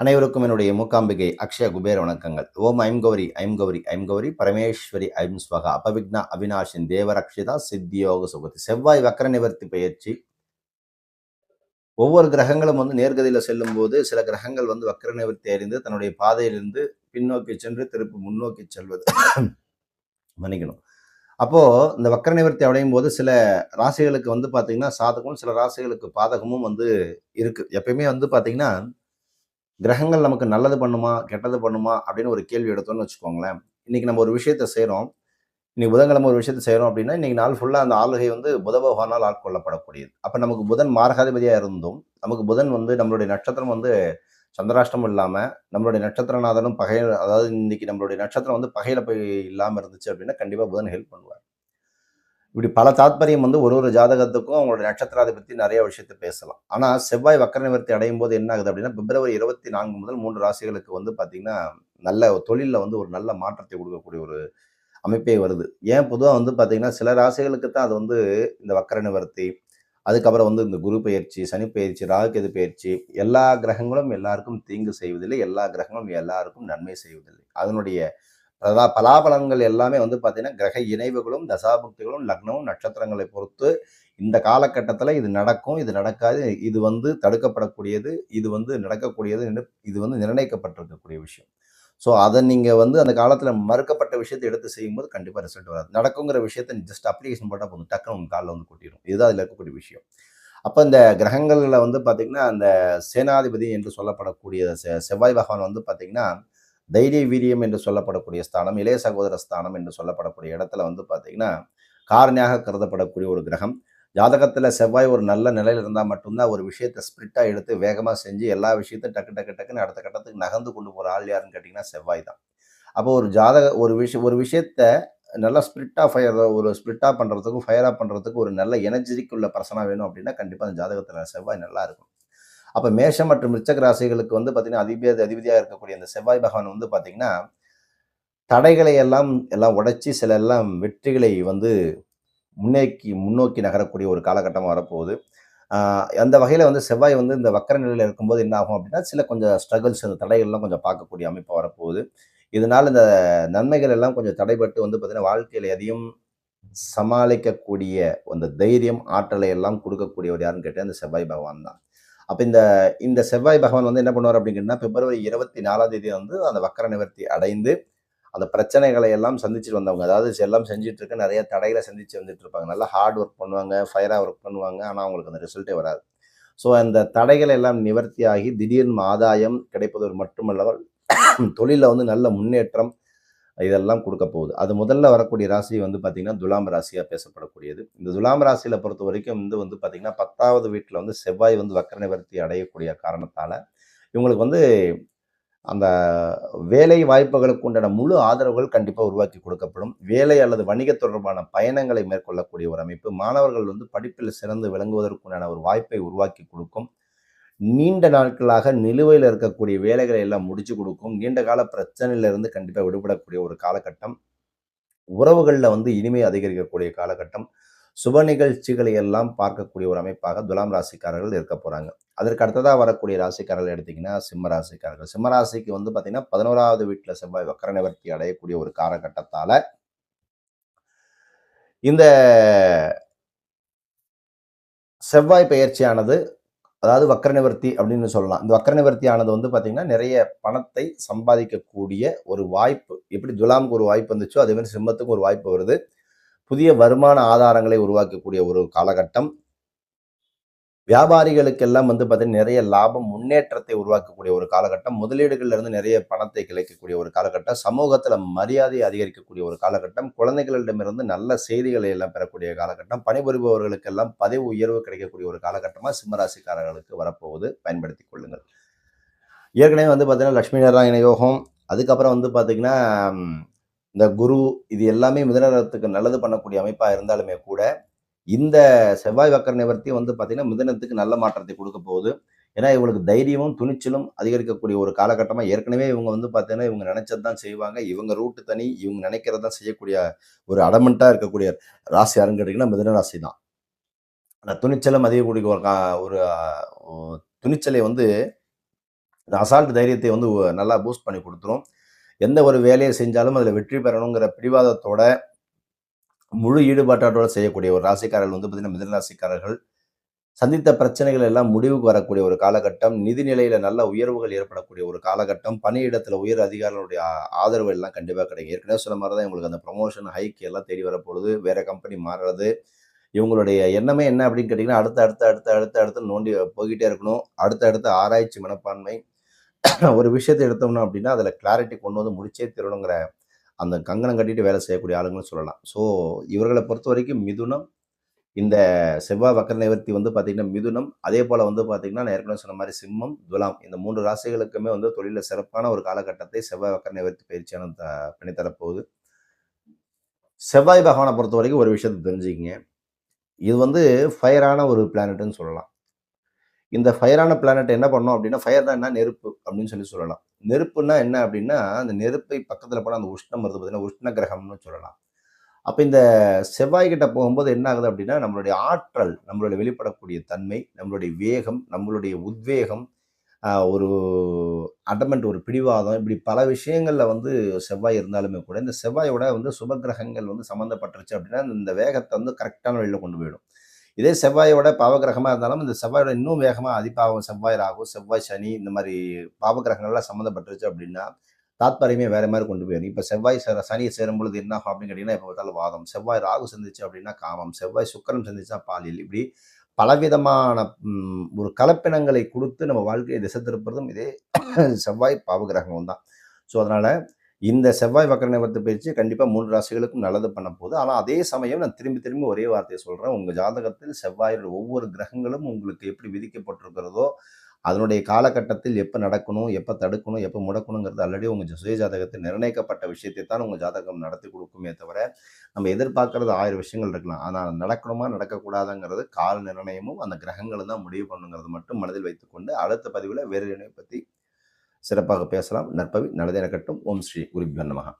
அனைவருக்கும் என்னுடைய மூக்காம்பிகை அக்ஷய குபேர வணக்கங்கள். ஓம் ஐம் கௌரி ஐம் கௌரி ஐம் கௌரி பரமேஸ்வரி ஐம் ஸ்வகா. அபவிக்னா அவினாஷின் தேவரக்ஷிதா சித்தியோக சுகதி செவ்வாய் வக்கர நிவர்த்தி பயிற்சி. ஒவ்வொரு கிரகங்களும் வந்து நேர்கதியில் செல்லும் போது சில கிரகங்கள் வந்து வக்கர நிவர்த்தி அறிந்து தன்னுடைய பாதையிலிருந்து பின்னோக்கி சென்று திருப்பி முன்னோக்கி செல்வது. மன்னிக்கணும். அப்போ இந்த வக்கர நிவர்த்தி அடையும் போது சில ராசிகளுக்கு வந்து பாத்தீங்கன்னா சாதகமும் சில ராசிகளுக்கு பாதகமும் வந்து இருக்கு. எப்பயுமே வந்து பாத்தீங்கன்னா கிரகங்கள் நமக்கு நல்லது பண்ணுமா கெட்டது பண்ணுமா அப்படின்னு ஒரு கேள்வி எடுத்தோம்னு வச்சுக்கோங்களேன். இன்னைக்கு நம்ம ஒரு விஷயத்த செய்கிறோம் இன்னைக்கு புதன்கிழமை ஒரு விஷயத்த செய்கிறோம் அப்படின்னா இன்னைக்கு நாள் ஃபுல்லாக அந்த ஆளுகை வந்து புத பகவானால் ஆட்கொள்ளப்படக்கூடியது. அப்போ நமக்கு புதன் மார்காதிபதியாக இருந்தும் நமக்கு புதன் வந்து நம்மளுடைய நட்சத்திரம் வந்து சந்திராஷ்டமம் இல்லாமல் நம்மளுடைய நட்சத்திரநாதனும் பகை அதாவது இன்னைக்கு நம்மளுடைய நட்சத்திரம் வந்து பகையில போய் இல்லாமல் இருந்துச்சு அப்படின்னா கண்டிப்பாக புதன் ஹெல்ப் பண்ணுவார். இப்படி பல தாத்பரியம் வந்து ஒரு ஒரு ஜாதகத்துக்கும் அவங்களோட நட்சத்திராதை பற்றி நிறைய விஷயத்த பேசலாம். ஆனால் செவ்வாய் வக்கர நிவர்த்தி அடையும் போது என்ன ஆகுது அப்படின்னா பிப்ரவரி இருபத்தி நான்கு முதல் மூன்று ராசிகளுக்கு வந்து பார்த்திங்கன்னா நல்ல தொழிலில் வந்து ஒரு நல்ல மாற்றத்தை கொடுக்கக்கூடிய ஒரு அமைப்பே வருது. ஏன் பொதுவாக வந்து பார்த்திங்கன்னா சில ராசிகளுக்கு தான் அது வந்து இந்த வக்கர நிவர்த்தி அதுக்கப்புறம் வந்து இந்த குரு பயிற்சி சனி பயிற்சி ராகுகேது பயிற்சி எல்லா கிரகங்களும் எல்லாருக்கும் தீங்கு செய்வதில்லை எல்லா கிரகங்களும் எல்லாருக்கும் நன்மை செய்வதில்லை. அதனுடைய அதாவது பலாபலங்கள் எல்லாமே வந்து பார்த்தீங்கன்னா கிரக இணைவுகளும் தசாபுக்திகளும் லக்னமும் நட்சத்திரங்களை பொறுத்து இந்த காலகட்டத்தில் இது நடக்கும் இது நடக்காது இது வந்து தடுக்கப்படக்கூடியது இது வந்து நடக்கக்கூடியது இது வந்து நிர்ணயிக்கப்பட்டிருக்கக்கூடிய விஷயம். ஸோ அதை நீங்கள் வந்து அந்த காலத்தில் மறுக்கப்பட்ட விஷயத்தை எடுத்து செய்யும்போது கண்டிப்பாக ரிசல்ட் வராது. நடக்குங்கிற விஷயத்த ஜஸ்ட் அப்ளிகேஷன் போட்டால் போதும். டக்குனு உங்கள் காலில் வந்து கொட்டிடும். இதுதான் அதில் இருக்கக்கூடிய விஷயம். அப்போ இந்த கிரகங்களில் வந்து பார்த்திங்கன்னா அந்த சேனாதிபதி என்று சொல்லப்படக்கூடிய செவ்வாய் பகவான் வந்து பார்த்திங்கன்னா தைரிய வீரியம் என்று சொல்லப்படக்கூடிய ஸ்தானம் இளைய சகோதர ஸ்தானம் என்று சொல்லப்படக்கூடிய இடத்துல வந்து பார்த்தீங்கன்னா காரணியாக கருதப்படக்கூடிய ஒரு கிரகம். ஜாதகத்தில் செவ்வாய் ஒரு நல்ல நிலையில் இருந்தால் மட்டும்தான் ஒரு விஷயத்தை ஸ்பிரிட்டாக எடுத்து வேகமாக செஞ்சு எல்லா விஷயத்தையும் டக்கு டக்கு டக்குன்னு அடுத்த கட்டத்துக்கு நகர்ந்து கொண்டு போகிற ஆள் யாருன்னு கேட்டிங்கன்னா செவ்வாய் தான். அப்போ ஒரு ஜாதக ஒரு விஷயம் ஒரு விஷயத்த நல்லா ஸ்பிரிட்டாக ஃபயர் ஒரு ஸ்பிரிட்டாக பண்ணுறதுக்கும் ஃபயராக பண்ணுறதுக்கு ஒரு நல்ல எனர்ஜிக்கு உள்ள பர்சனாக வேணும் அப்படின்னா கண்டிப்பாக அந்த ஜாதகத்தில் செவ்வாய் நல்லா இருக்கும். அப்போ மேஷம் மற்றும் ரிச்சக ராசிகளுக்கு வந்து பார்த்தீங்கன்னா அதிபதி அதிபதியாக இருக்கக்கூடிய அந்த செவ்வாய் பகவான் வந்து பார்த்தீங்கன்னா தடைகளை எல்லாம் எல்லாம் உடைச்சி சில எல்லாம் வெற்றிகளை வந்து முன்னேக்கி முன்னோக்கி நகரக்கூடிய ஒரு காலகட்டமாக வரப்போகுது. அந்த வகையில் வந்து செவ்வாய் வந்து இந்த வக்கர நிலையில் இருக்கும்போது என்ன ஆகும் அப்படின்னா சில கொஞ்சம் ஸ்ட்ரகிள்ஸ் அந்த தடைகள்லாம் கொஞ்சம் பார்க்கக்கூடிய அமைப்பாக வரப்போகுது. இதனால் இந்த நன்மைகள் எல்லாம் கொஞ்சம் தடைபட்டு வந்து பார்த்திங்கன்னா வாழ்க்கையில் எதையும் சமாளிக்கக்கூடிய அந்த தைரியம் ஆற்றலை எல்லாம் கொடுக்கக்கூடியவர் யாருன்னு கேட்டால் அந்த செவ்வாய் பகவான் தான். அப்போ இந்த இந்த செவ்வாய் பகவான் வந்து என்ன பண்ணுவார் அப்படிங்கன்னா பிப்ரவரி இருபத்தி நாலாம் தேதி வந்து அந்த வக்கர நிவர்த்தி அடைந்து அந்த பிரச்சனைகளை எல்லாம் சந்திச்சுட்டு வந்தவங்க. அதாவது எல்லாம் செஞ்சுட்டு இருக்க நிறைய தடைகளை சந்திச்சு வந்துட்டு இருப்பாங்க. நல்லா ஹார்ட் ஒர்க் பண்ணுவாங்க ஃபயராக ஒர்க் பண்ணுவாங்க ஆனால் அவங்களுக்கு அந்த ரிசல்ட்டே வராது. ஸோ அந்த தடைகள் எல்லாம் நிவர்த்தியாகி திடீர்னு ஆதாயம் கிடைப்பது மட்டுமல்லாமல் தொழிலில் வந்து நல்ல முன்னேற்றம் இதெல்லாம் கொடுக்க போகுது. அது முதல்ல வரக்கூடிய ராசி வந்து பார்த்திங்கன்னா துலாம் ராசியாக பேசப்படக்கூடியது. இந்த துலாம் ராசியில் பொறுத்த வரைக்கும் வந்து வந்து பார்த்திங்கன்னா பத்தாவது வீட்டில் வந்து செவ்வாய் வந்து வக்கர நிவர்த்தி அடையக்கூடிய காரணத்தால் இவங்களுக்கு வந்து அந்த வேலை வாய்ப்புகளுக்கு உண்டான முழு ஆதரவுகள் கண்டிப்பாக உருவாக்கி கொடுக்கப்படும். வேலை அல்லது வணிக தொடர்பான பயணங்களை மேற்கொள்ளக்கூடிய ஒரு அமைப்பு. மாணவர்கள் வந்து படிப்பில் சிறந்து விளங்குவதற்குண்டான ஒரு வாய்ப்பை உருவாக்கி கொடுக்கும். நீண்ட நாட்களாக நிலுவையில் இருக்கக்கூடிய வேலைகளை எல்லாம் முடிச்சு கொடுக்கும். நீண்ட கால பிரச்சனையிலிருந்து கண்டிப்பாக விடுபடக்கூடிய ஒரு காலகட்டம். உறவுகளில் வந்து இனிமை அதிகரிக்கக்கூடிய காலகட்டம். சுப நிகழ்ச்சிகளை எல்லாம் பார்க்கக்கூடிய ஒரு அமைப்பாக துலாம் ராசிக்காரர்கள் இருக்க போகிறாங்க அதற்கு அடுத்ததாக வரக்கூடிய ராசிக்காரர்கள் எடுத்திங்கன்னா சிம்ம ராசிக்காரர்கள். சிம்ம ராசிக்கு வந்து பார்த்திங்கன்னா பதினோராவது வீட்டில் செவ்வாய் வக்கர நிவர்த்தி அடையக்கூடிய ஒரு காலகட்டத்தால் இந்த செவ்வாய் பயிற்சியானது அதாவது வக்கர நிவர்த்தி அப்படின்னு சொல்லலாம். இந்த வக்கர நிவர்த்தி ஆனது வந்து பார்த்தீங்கன்னா நிறைய பணத்தை சம்பாதிக்கக்கூடிய ஒரு வாய்ப்பு. எப்படி துலாமுக்கு ஒரு வாய்ப்பு வந்துச்சோ அதே மாதிரி சிம்மத்துக்கு ஒரு வாய்ப்பு வருது. புதிய வருமான ஆதாரங்களை உருவாக்கக்கூடிய ஒரு காலகட்டம். வியாபாரிகளுக்கெல்லாம் வந்து பார்த்தீங்கன்னா நிறைய லாபம் முன்னேற்றத்தை உருவாக்கக்கூடிய ஒரு காலகட்டம் முதலீடுகள்லேருந்து நிறைய பணத்தை கிடைக்கக்கூடிய ஒரு காலகட்டம் சமூகத்தில் மரியாதை அதிகரிக்கக்கூடிய ஒரு காலகட்டம் குழந்தைகளிடமிருந்து நல்ல செய்திகளை எல்லாம் பெறக்கூடிய காலகட்டம் பணிபுரிபவர்களுக்கெல்லாம் பதவி உயர்வு கிடைக்கக்கூடிய ஒரு காலகட்டமாக சிம்மராசிக்காரர்களுக்கு வரப்போகுது. பயன்படுத்தி கொள்ளுங்கள். ஏற்கனவே வந்து பார்த்தீங்கன்னா லட்சுமி நாராயண யோகம் அதுக்கப்புறம் வந்து பார்த்திங்கன்னா இந்த குரு இது எல்லாமே மிதனத்துக்கு நல்லது பண்ணக்கூடிய அமைப்பாக இருந்தாலுமே கூட இந்த செவ்வாய் வக்கர நிவர்த்தி வந்து பார்த்தீங்கன்னா மிதனத்துக்கு நல்ல மாற்றத்தை கொடுக்க போகுது. ஏன்னா இவங்களுக்கு தைரியமும் துணிச்சலும் அதிகரிக்கக்கூடிய ஒரு காலகட்டமாக ஏற்கனவே இவங்க வந்து பார்த்தீங்கன்னா இவங்க நினைச்சது தான் செய்வாங்க. இவங்க ரூட்டு தனி இவங்க நினைக்கிறதான் செய்யக்கூடிய ஒரு அடமெண்ட்டாக இருக்கக்கூடிய ராசி யாருன்னு கேட்டிங்கன்னா மிதன ராசி தான் அந்த துணிச்சலும் அதிகக்கூடிய ஒரு ஒரு துணிச்சலை வந்து இந்த அசால்ட் தைரியத்தை வந்து நல்லா பூஸ்ட் பண்ணி கொடுத்துரும். எந்த ஒரு வேலையை செஞ்சாலும் அதில் வெற்றி பெறணுங்கிற பிடிவாதத்தோட முழு ஈடுபாட்டோடு செய்யக்கூடிய ஒரு ராசிக்காரர்கள் வந்து பார்த்தீங்கன்னா மிதனராசிக்காரர்கள் சந்தித்த பிரச்சனைகள் எல்லாம் முடிவுக்கு வரக்கூடிய ஒரு காலகட்டம். நிதிநிலையில நல்ல உயர்வுகள் ஏற்படக்கூடிய ஒரு காலகட்டம். பணியிடத்துல உயர் அதிகாரிகளுடைய ஆதரவு எல்லாம் கண்டிப்பாக கிடைக்கும். ஏற்கனவே சொன்ன மாதிரி தான் உங்களுக்கு அந்த ப்ரொமோஷன் ஹைக் எல்லாம் தேடி வரப்பொழுது வேற கம்பெனி மாறுறது. இவங்களுடைய எண்ணமே என்ன அப்படின்னு கேட்டிங்கன்னா அடுத்து அடுத்து அடுத்து அடுத்து அடுத்து நோண்டி போய்கிட்டே இருக்கணும். அடுத்த அடுத்த ஆராய்ச்சி மனப்பான்மை. ஒரு விஷயத்தை எடுத்தோம்னா அப்படின்னா அதில் கிளாரிட்டி கொண்டு வந்து முடிச்சே திருணுங்கிற அந்த கங்கணம் கட்டிட்டு வேலை செய்யக்கூடிய ஆளுங்களும் சொல்லலாம். ஸோ இவர்களை பொறுத்த வரைக்கும் மிதுனம் இந்த செவ்வாய் வக்கர நிவர்த்தி வந்து பார்த்திங்கன்னா மிதுனம் அதே போல் வந்து பார்த்திங்கன்னா நான் ஏற்கனவே சொன்ன மாதிரி சிம்மம் துலாம் இந்த மூன்று ராசிகளுக்குமே வந்து தொழிலில் சிறப்பான ஒரு காலகட்டத்தை செவ்வாய் வக்கர நிவர்த்தி பயிற்சியான த பண்ணித்தரப்போகுது செவ்வாய் பகவானை பொறுத்த வரைக்கும் ஒரு விஷயத்தை தெரிஞ்சுக்கிங்க. இது வந்து ஃபயரான ஒரு பிளானட்னு சொல்லலாம். இந்த ஃபயரான பிளானட் என்ன பண்ணோம் அப்படின்னா ஃபயர் தான் என்ன? நெருப்பு அப்படின்னு சொல்லி சொல்லலாம். நெருப்புன்னா என்ன அப்படின்னா அந்த நெருப்பை பக்கத்தில் போனால் அந்த உஷ்ணம் வருது பார்த்தீங்கன்னா உஷ்ண கிரகம்னு சொல்லலாம். அப்போ இந்த செவ்வாய்கிட்ட போகும்போது என்ன ஆகுது அப்படின்னா நம்மளுடைய ஆற்றல் நம்மளுடைய வெளிப்படக்கூடிய தன்மை நம்மளுடைய வேகம் நம்மளுடைய உத்வேகம் ஒரு அடமெண்ட் ஒரு பிடிவாதம் இப்படி பல விஷயங்களில் வந்து செவ்வாய் இருந்தாலுமே கூட இந்த செவ்வாயோட வந்து சுப கிரகங்கள் வந்து சம்மந்தப்பட்டுருச்சு அப்படின்னா இந்த வேகத்தை வந்து கரெக்டான வழியில் கொண்டு போயிடும். இதே செவ்வாயோட பாவகிரகமாக இருந்தாலும் இந்த செவ்வாயோட இன்னும் வேகமாக அதிபாவம் செவ்வாய் ராகு செவ்வாய் சனி இந்த மாதிரி பாவகிரகங்கள்லாம் சம்மந்தப்பட்டுருச்சு அப்படின்னா தாத்பரியமே வேறு மாதிரி கொண்டு போயிடும் இப்போ செவ்வாய் சேர சனியை சேரும் பொழுது என்ன ஆகும் அப்படின்னு கேட்டிங்கன்னா இப்போ பார்த்தாலும் வாதம். செவ்வாய் ராகு சந்திச்சு அப்படின்னா காமம். செவ்வாய் சுக்கரம் சந்திச்சா பாலியல். இப்படி பலவிதமான ஒரு கலப்பினங்களை கொடுத்து நம்ம வாழ்க்கையை திசை திருப்புறதும் இதே செவ்வாய் பாவகிரகம் தான். ஸோ அதனால் இந்த செவ்வாய் வக்கர நிவர்த்தி பயிற்சி கண்டிப்பாக மூன்று ராசிகளுக்கும் நல்லது பண்ண போகுது. ஆனால் அதே சமயம் நான் திரும்பி திரும்பி ஒரே வார்த்தையை சொல்கிறேன் உங்கள் ஜாதகத்தில் செவ்வாயோட ஒவ்வொரு கிரகங்களும் உங்களுக்கு எப்படி விதிக்கப்பட்டிருக்கிறதோ அதனுடைய காலகட்டத்தில் எப்போ நடக்கணும் எப்போ தடுக்கணும் எப்போ முடக்கணுங்கிறது ஆல்ரெடி உங்கள் சுய ஜாதகத்தில் நிர்ணயிக்கப்பட்ட விஷயத்தை தான் உங்கள் ஜாதகம் நடத்தி கொடுக்குமே தவிர நம்ம எதிர்பார்க்கறது ஆயிரம் விஷயங்கள் இருக்கலாம். ஆனால் நடக்கணுமா நடக்கக்கூடாதுங்கிறது கால நிர்ணயமும் அந்த கிரகங்களும் தான் முடிவு பண்ணுங்கிறது மட்டும் மனதில் வைத்துக்கொண்டு அடுத்த பதிவில் வேறு பற்றி சிறப்பாக பேசலாம். நற்பவி நல்லதே நடக்கட்டும். ஓம் ஸ்ரீ குருபியோ நமகா.